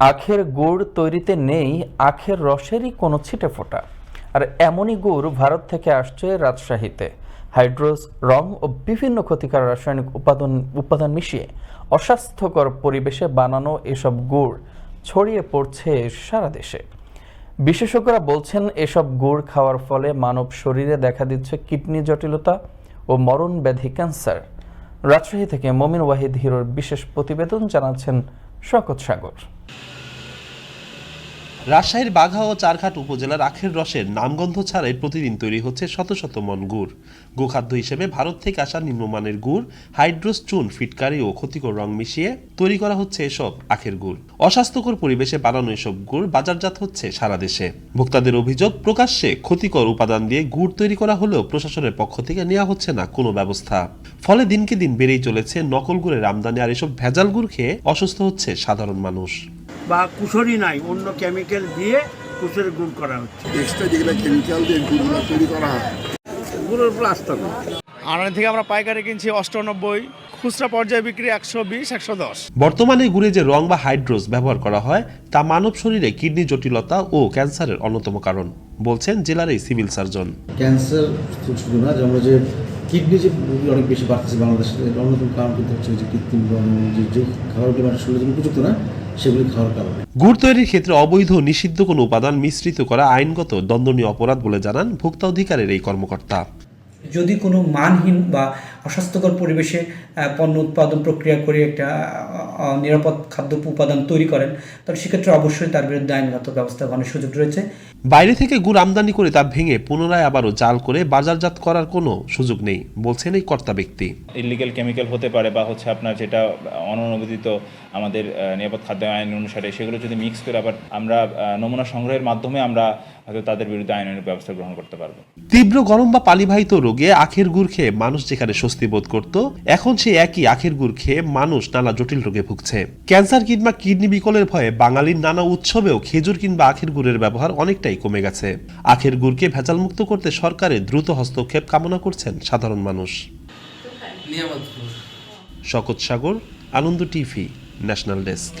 আখের গুড় তৈরিতে নেই, আখের রসেরই কোনো ছিটে ফোটা। আর এমনই গুড় ভারত থেকে আসছে রাজশাহীতে। হাইড্রোস রং ও বিভিন্ন ক্ষতিকর রাসায়নিক উপাদান উপাদান মিশিয়ে অস্বাস্থ্যকর পরিবেশে বানানো এসব গুড় ছড়িয়ে পড়ছে সারা দেশে। বিশেষজ্ঞরা বলছেন, এসব গুড় খাওয়ার ফলে মানব শরীরে দেখা দিচ্ছে কিডনি জটিলতা ও মরণ ব্যাধি ক্যান্সার। রাজশাহী থেকে মমিন ওয়াহিদ হিরোর বিশেষ প্রতিবেদন জানাচ্ছেন শকত সাগর। রাজশাহীর বাঘা ও চারঘাট উপজেলার আখের রসের নামগন্ধ ছাড়াই প্রতিদিন তৈরি হচ্ছে শত শত মন গুড়। গোখাদ্য হিসেবে ভারত থেকে আসা নিম্নমানের গুড়, হাইড্রোস, চুন, ফিটকারি ও ক্ষতিকর রং মিশিয়ে তৈরি করা হচ্ছে এসব আখের গুড়। অস্বাস্থ্যকর পরিবেশে বানানো এসব গুড় বাজারজাত হচ্ছে সারা দেশে। ভোক্তাদের অভিযোগ, প্রকাশ্যে ক্ষতিকর উপাদান দিয়ে গুড় তৈরি করা হলেও প্রশাসনের পক্ষ থেকে নেওয়া হচ্ছে না কোনো ব্যবস্থা। ফলে দিনকে দিন বেড়েই চলেছে নকল গুড়ের আমদানি আর এসব ভেজাল গুড় খেয়ে অসুস্থ হচ্ছে সাধারণ মানুষ। বা কুশরি নাই অন্য কেমিক্যাল দিয়ে কুশরি গুড় করা হচ্ছে। এক্সট্রা যেগুলো কেমিক্যাল দিয়ে গুড়গুলো তৈরি করা হয়। গুড়ের উপর আস্থা আড়াই থেকে আমরা পাইকারি কিনছি অষ্টানব্বই খুচরা পর্যায়ে বিক্রি একশো বিশ একশো দশ। বর্তমানে গুড়ে যে রং বা হাইড্রোজ ব্যবহার করা হয় তা মানব শরীরে কিডনি জটিলতা ও ক্যান্সারের অন্যতম কারণ বলছেন জেলার এই সিভিল সার্জন। ক্যান্সার শুধু না যে আমরা যে কিডনি যে অনেক বেশি বাড়তেছে বাংলাদেশে অন্যতম কারণ কিন্তু হচ্ছে যে কৃত্রিম রং যে খাবারগুলো মানুষের শরীরের জন্য উপযুক্ত না সেগুলি খাওয়ার কারণে। গুড় তৈরির ক্ষেত্রে অবৈধ নিষিদ্ধ কোনো উপাদান মিশ্রিত করা আইনগত দণ্ডনীয় অপরাধ বলে জানান ভোক্তা অধিকারের এই কর্মকর্তা। যদি কোনো মানহীন বা অস্বাস্থ্যকর পরিবেশে পণ্য উৎপাদন প্রক্রিয়া করে একটা নিরাপদ খাদ্য উপাদান তৈরি করেন তাহলে সেক্ষেত্রে অবশ্যই তার বিরুদ্ধে আইনগত ব্যবস্থা গ্রহণের সুযোগ রয়েছে। বাইরে থেকে গুড় আমদানি করে তা ভেঙে পুনরায় আবারও জাল করে বাজারজাত করার কোনো সুযোগ নেই বলছেন এই কর্তা ব্যক্তি। ইলিগেল কেমিক্যাল হতে পারে বা হচ্ছে আপনার যেটা অননুমোদিত আমাদের নিরাপদ খাদ্য আইন অনুসারে সেগুলো যদি মিক্স করে আবার আমরা নমুনা সংগ্রহের মাধ্যমে আমরা হয়তো তাদের বিরুদ্ধে আইনের ব্যবস্থা গ্রহণ করতে পারব। তীব্র গরম বা পালিবাহিত রোগে আখের গুড় খেয়ে মানুষ যেখানে স্বস্তি বোধ করত এখন সেই একই আখের গুড় খেয়ে মানুষ নানা জটিল রোগে ভুগছে। ক্যান্সার কিংবা কিডনি বিকলের ভয়ে বাঙালির নানা উৎসবেও খেজুর কিংবা আখের গুড়ের ব্যবহার অনেকটাই কমে গেছে। আখের গুড়কে ভেজালমুক্ত করতে সরকারের দ্রুত হস্তক্ষেপ কামনা করছেন সাধারণ মানুষ। শকত Sagar Ananda TV national desk.